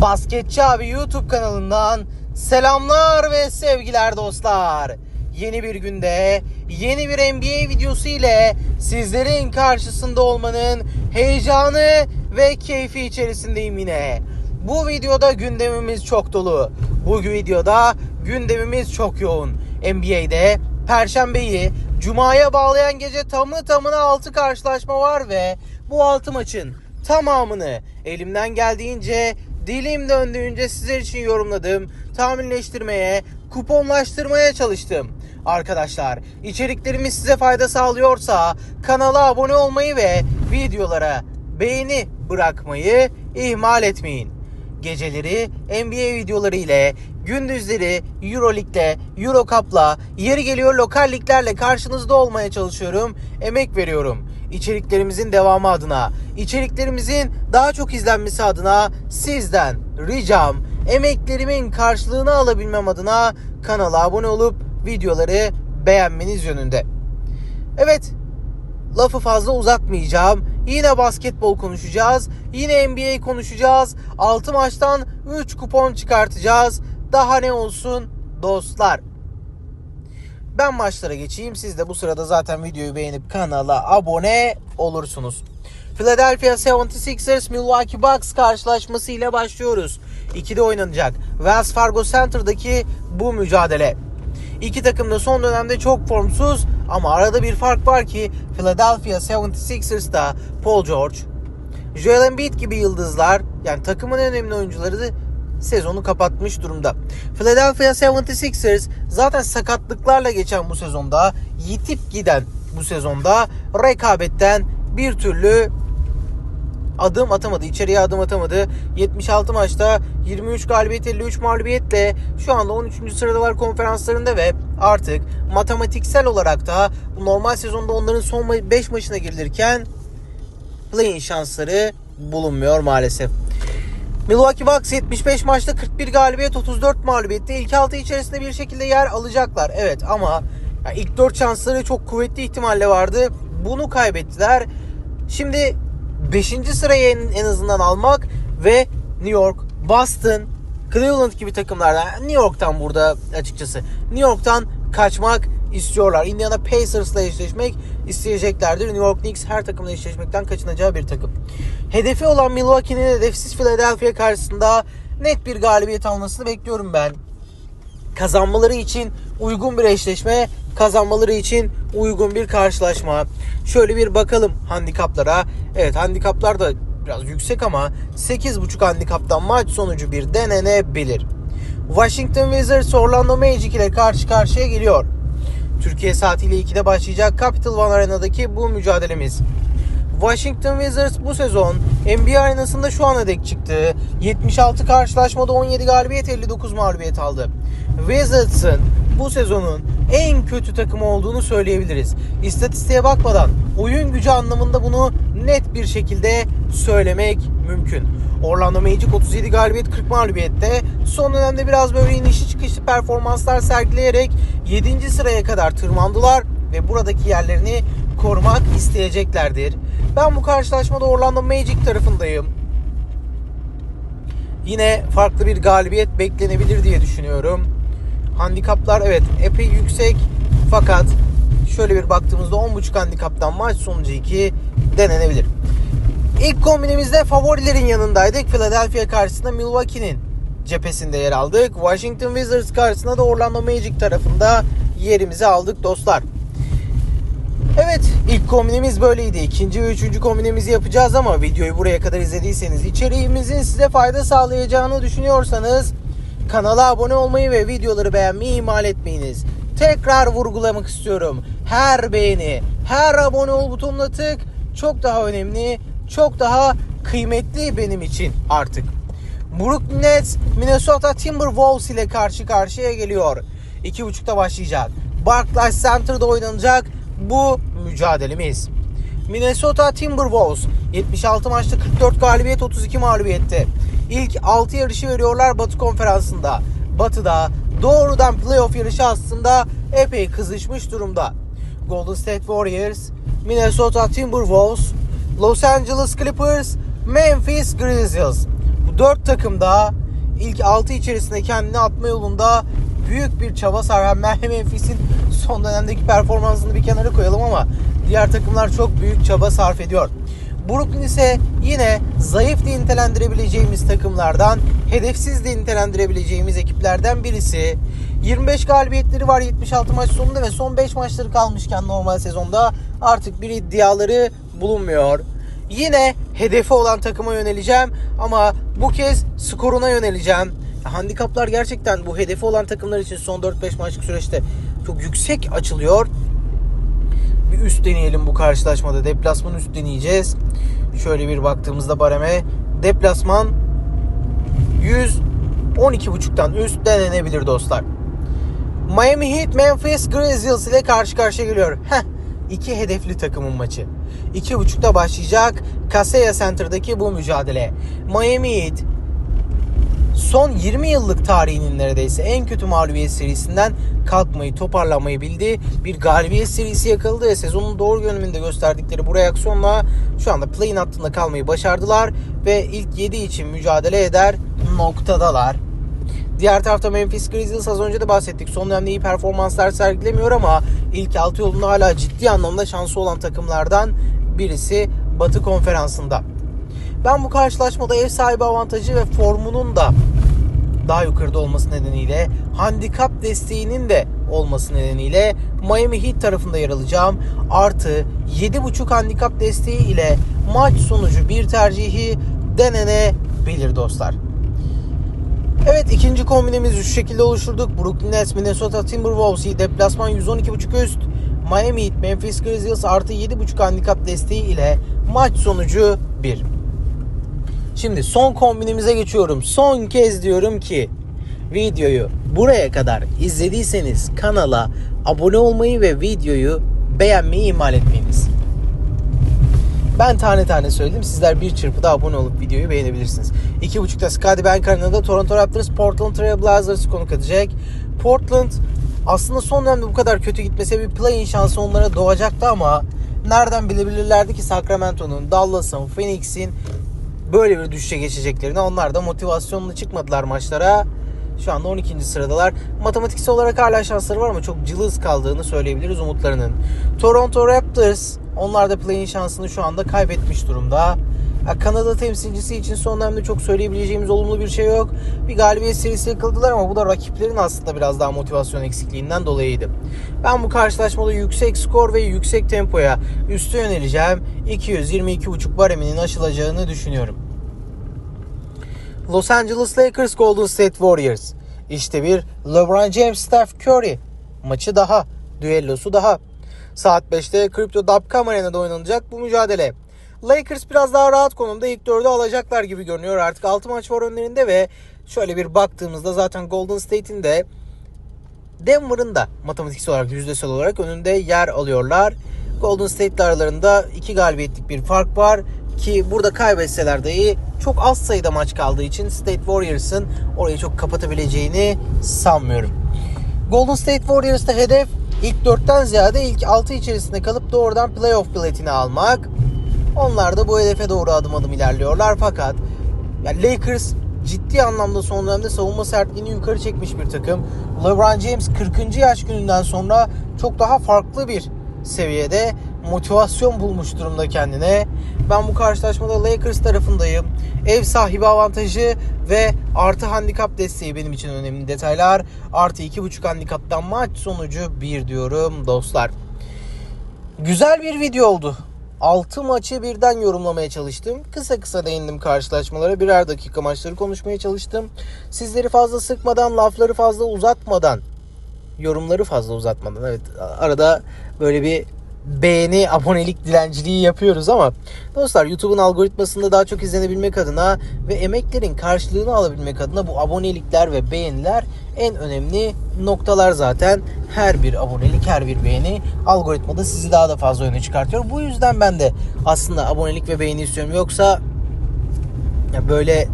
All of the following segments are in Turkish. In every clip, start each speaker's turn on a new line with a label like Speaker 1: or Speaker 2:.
Speaker 1: Basketçi abi YouTube kanalından selamlar ve sevgiler dostlar. Yeni bir günde yeni bir NBA videosu ile sizlerin karşısında olmanın heyecanı ve keyfi içerisindeyim yine. Bu videoda gündemimiz çok dolu. Bu videoda gündemimiz çok yoğun. NBA'de Perşembeyi Cuma'ya bağlayan gece tamı tamına 6 karşılaşma var ve bu 6 maçın tamamını elimden geldiğince dilim döndüğünce sizler için yorumladım. Tahminleştirmeye, kuponlaştırmaya çalıştım. Arkadaşlar içeriklerimiz size fayda sağlıyorsa kanala abone olmayı ve videolara beğeni bırakmayı ihmal etmeyin. Geceleri NBA videoları ile, gündüzleri Euroleague'le, Eurocup'la, yeri geliyor lokal liglerle karşınızda olmaya çalışıyorum. Emek veriyorum. İçeriklerimizin devamı adına, içeriklerimizin daha çok izlenmesi adına sizden ricam emeklerimin karşılığını alabilmem adına kanala abone olup videoları beğenmeniz yönünde. Evet, lafı fazla uzatmayacağım. Yine basketbol konuşacağız. Yine NBA konuşacağız. 6 maçtan 3 kupon çıkartacağız. Daha ne olsun dostlar. Ben maçlara geçeyim. Siz de bu sırada zaten videoyu beğenip kanala abone olursunuz. Philadelphia 76ers Milwaukee Bucks karşılaşması ile başlıyoruz. 2'de oynanacak. Wells Fargo Center'daki bu mücadele. İki takım da son dönemde çok formsuz ama arada bir fark var ki Philadelphia 76ers'ta Paul George, Joel Embiid gibi yıldızlar yani takımın en önemli oyuncuları sezonu kapatmış durumda. Philadelphia 76ers zaten sakatlıklarla geçen bu sezonda yitip giden bu sezonda rekabetten bir türlü adım atamadı. İçeriye adım atamadı. 76 maçta 23 galibiyet 53 mağlubiyetle şu anda 13. sıradalar konferanslarında ve artık matematiksel olarak da bu normal sezonda onların son 5 maçına girilirken play-in şansları bulunmuyor maalesef. Milwaukee Bucks 75 maçta 41 galibiyet 34 mağlubiyette ilk 6 içerisinde bir şekilde yer alacaklar. Evet ama ilk 4 şansları çok kuvvetli ihtimalle vardı. Bunu kaybettiler. Şimdi 5. sırayı en, en azından almak ve New York, Boston, Cleveland gibi takımlardan New York'tan burada açıkçası New York'tan kaçmak istiyorlar. Indiana Pacers'la eşleşmek isteyeceklerdir. New York Knicks her takımla eşleşmekten kaçınacağı bir takım. Hedefi olan Milwaukee'nin hedefsiz Philadelphia karşısında net bir galibiyet almasını bekliyorum ben. Kazanmaları için uygun bir eşleşme, kazanmaları için uygun bir karşılaşma. Şöyle bir bakalım handikaplara. Evet handikaplar da biraz yüksek ama 8.5 handikaptan maç sonucu bir denenebilir. Washington Wizards Orlando Magic ile karşı karşıya geliyor. Türkiye saatiyle 2'de başlayacak Capital One Arena'daki bu mücadelemiz. Washington Wizards bu sezon NBA arenasında şu ana dek çıktı. 76 karşılaşmada 17 galibiyet 59 mağlubiyet aldı. Wizards'ın bu sezonun en kötü takımı olduğunu söyleyebiliriz. İstatistiğe bakmadan oyun gücü anlamında bunu net bir şekilde söylemek mümkün. Orlando Magic 37 galibiyet 40 mağlubiyette son dönemde biraz böyle inişi çıkışlı performanslar sergileyerek 7. sıraya kadar tırmandılar ve buradaki yerlerini korumak isteyeceklerdir. Ben bu karşılaşmada Orlando Magic tarafındayım. Yine farklı bir galibiyet beklenebilir diye düşünüyorum. Handikaplar evet epey yüksek fakat şöyle bir baktığımızda 10.5 handikaptan maç sonucu 2 denenebilir. İlk kombinimizde favorilerin yanındaydık. Philadelphia karşısında Milwaukee'nin cephesinde yer aldık. Washington Wizards karşısında da Orlando Magic tarafında yerimizi aldık dostlar. Evet ilk kombinimiz böyleydi. İkinci ve üçüncü kombinimizi yapacağız ama videoyu buraya kadar izlediyseniz içeriğimizin size fayda sağlayacağını düşünüyorsanız kanala abone olmayı ve videoları beğenmeyi ihmal etmeyiniz. Tekrar vurgulamak istiyorum. Her beğeni, her abone ol butonuna tık çok daha önemli, çok daha kıymetli benim için artık. Brooklyn Nets Minnesota Timberwolves ile karşı karşıya geliyor. 2.30'da başlayacak. Barclays Center'da oynanacak bu mücadelemiz. Minnesota Timberwolves 76 maçta 44 galibiyet 32 mağlubiyette. İlk 6 yarışı veriyorlar Batı konferansında. Batı'da doğrudan playoff yarışı aslında epey kızışmış durumda. Golden State Warriors, Minnesota Timberwolves, Los Angeles Clippers, Memphis Grizzlies. Bu 4 takım da ilk 6 içerisinde kendini atma yolunda büyük bir çaba sarf. Memphis'in son dönemdeki performansını bir kenara koyalım ama diğer takımlar çok büyük çaba sarf ediyor. Brooklyn ise yine zayıf diye nitelendirebileceğimiz takımlardan, hedefsiz diye nitelendirebileceğimiz ekiplerden birisi. 25 galibiyetleri var 76 maç sonunda ve son 5 maçları kalmışken normal sezonda artık bir iddiaları bulunmuyor. Yine hedefi olan takıma yöneleceğim ama bu kez skoruna yöneleceğim. Handikaplar gerçekten bu hedefi olan takımlar için son 4-5 maçlık süreçte çok yüksek açılıyor. Bir üst deneyelim bu karşılaşmada. Deplasman üst deneyeceğiz. Şöyle bir baktığımızda bareme deplasman 112.5'tan üst denenebilir dostlar. Miami Heat Memphis Grizzlies ile karşı karşıya geliyor. Heh, iki hedefli takımın maçı. 2.30'da başlayacak Kaseya Center'daki bu mücadele. Miami Heat son 20 yıllık tarihinin neredeyse en kötü mağlubiyet serisinden kalkmayı, toparlamayı bildi. Bir galibiyet serisi yakaladı ve sezonun doğru yönümünde gösterdikleri bu reaksiyonla şu anda play-in hattında kalmayı başardılar ve ilk 7 için mücadele eder noktadalar. Diğer tarafta Memphis Grizzlies az önce de bahsettik. Son dönemde iyi performanslar sergilemiyor ama ilk 6 yolunda hala ciddi anlamda şansı olan takımlardan birisi Batı Konferansı'nda. Ben bu karşılaşmada ev sahibi avantajı ve formunun da daha yukarıda olması nedeniyle handikap desteğinin de olması nedeniyle Miami Heat tarafında yer alacağım. Artı 7.5 handikap desteği ile maç sonucu bir tercihi denenebilir dostlar. Evet ikinci kombinimizi şu şekilde oluşturduk. Brooklyn Nets, Minnesota Timberwolves deplasman 112.5 üst. Miami Heat, Memphis Grizzlies artı 7.5 handikap desteği ile maç sonucu 1. Şimdi son kombinimize geçiyorum. Son kez diyorum ki videoyu buraya kadar izlediyseniz kanala abone olmayı ve videoyu beğenmeyi ihmal etmeyiniz. Ben tane tane söyledim. Sizler bir çırpıda abone olup videoyu beğenebilirsiniz. 2.5'da Scottie Bank Arena'da Toronto Raptors Portland Trail Blazers'ı konuk edecek. Portland aslında son dönemde bu kadar kötü gitmese bir play-in şansı onlara doğacaktı ama nereden bilebilirlerdi ki Sacramento'nun, Dallas'ın, Phoenix'in böyle bir düşüşe geçeceklerini. Onlar da motivasyonla çıkmadılar maçlara. Şu anda 12. sıradalar. Matematiksel olarak hala şansları var ama çok cılız kaldığını söyleyebiliriz umutlarının. Toronto Raptors onlar da play-in şansını şu anda kaybetmiş durumda. Kanada temsilcisi için son dönemde çok söyleyebileceğimiz olumlu bir şey yok. Bir galibiyet serisi yakaladılar ama bu da rakiplerin aslında biraz daha motivasyon eksikliğinden dolayıydı. Ben bu karşılaşmada yüksek skor ve yüksek tempoya üstü yöneleceğim. 222.5 bareminin aşılacağını düşünüyorum. Los Angeles Lakers Golden State Warriors. İşte bir LeBron James Steph Curry maçı daha, düellosu daha. Saat 5'te Crypto.com Arena'da oynanacak bu mücadele. Lakers biraz daha rahat konumda ilk dördü alacaklar gibi görünüyor. Artık 6 maç var önlerinde ve şöyle bir baktığımızda zaten Golden State'in de Denver'ın da matematiksel olarak yüzdesel olarak önünde yer alıyorlar. Golden State ile aralarında iki galibiyetlik bir fark var ki burada kaybetseler dahi çok az sayıda maç kaldığı için State Warriors'ın orayı çok kapatabileceğini sanmıyorum. Golden State Warriors'ta hedef ilk 4'ten ziyade ilk 6 içerisinde kalıp doğrudan playoff biletini almak. Onlar da bu hedefe doğru adım adım ilerliyorlar fakat yani Lakers ciddi anlamda son dönemde savunma sertliğini yukarı çekmiş bir takım. LeBron James 40. yaş gününden sonra çok daha farklı bir seviyede motivasyon bulmuş durumda kendine. Ben bu karşılaşmada Lakers tarafındayım. Ev sahibi avantajı ve artı handikap desteği benim için önemli detaylar. Artı 2.5 handikaptan maç sonucu 1 diyorum dostlar. Güzel bir video oldu. 6 maçı birden yorumlamaya çalıştım. Kısa kısa değindim karşılaşmalara. Birer dakika maçları konuşmaya çalıştım. Sizleri fazla sıkmadan, lafları fazla uzatmadan, yorumları fazla uzatmadan. Evet arada böyle bir beğeni, abonelik dilenciliği yapıyoruz ama dostlar YouTube'un algoritmasında daha çok izlenebilmek adına ve emeklerin karşılığını alabilmek adına bu abonelikler ve beğeniler en önemli noktalar zaten. Her bir abonelik, her bir beğeni algoritmada sizi daha da fazla öne çıkartıyor. Bu yüzden ben de aslında abonelik ve beğeni istiyorum. Yoksa ya böyle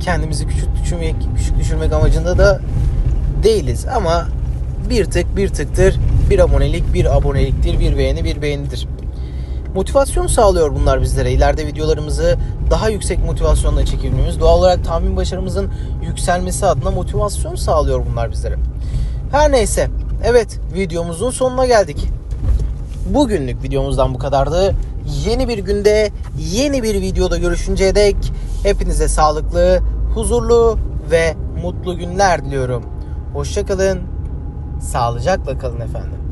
Speaker 1: kendimizi küçük düşürmek, küçük düşürmek amacında da değiliz ama bir tık bir tıktır bir abonelik bir aboneliktir bir beğeni bir beğenidir. Motivasyon sağlıyor bunlar bizlere. İleride videolarımızı daha yüksek motivasyonla çekebilmemiz, doğal olarak tahmin başarımızın yükselmesi adına motivasyon sağlıyor bunlar bizlere. Her neyse, evet videomuzun sonuna geldik. Bugünlük videomuzdan bu kadardı. Yeni bir günde, yeni bir videoda görüşünceye dek hepinize sağlıklı, huzurlu ve mutlu günler diliyorum. Hoşçakalın, sağlıcakla kalın efendim.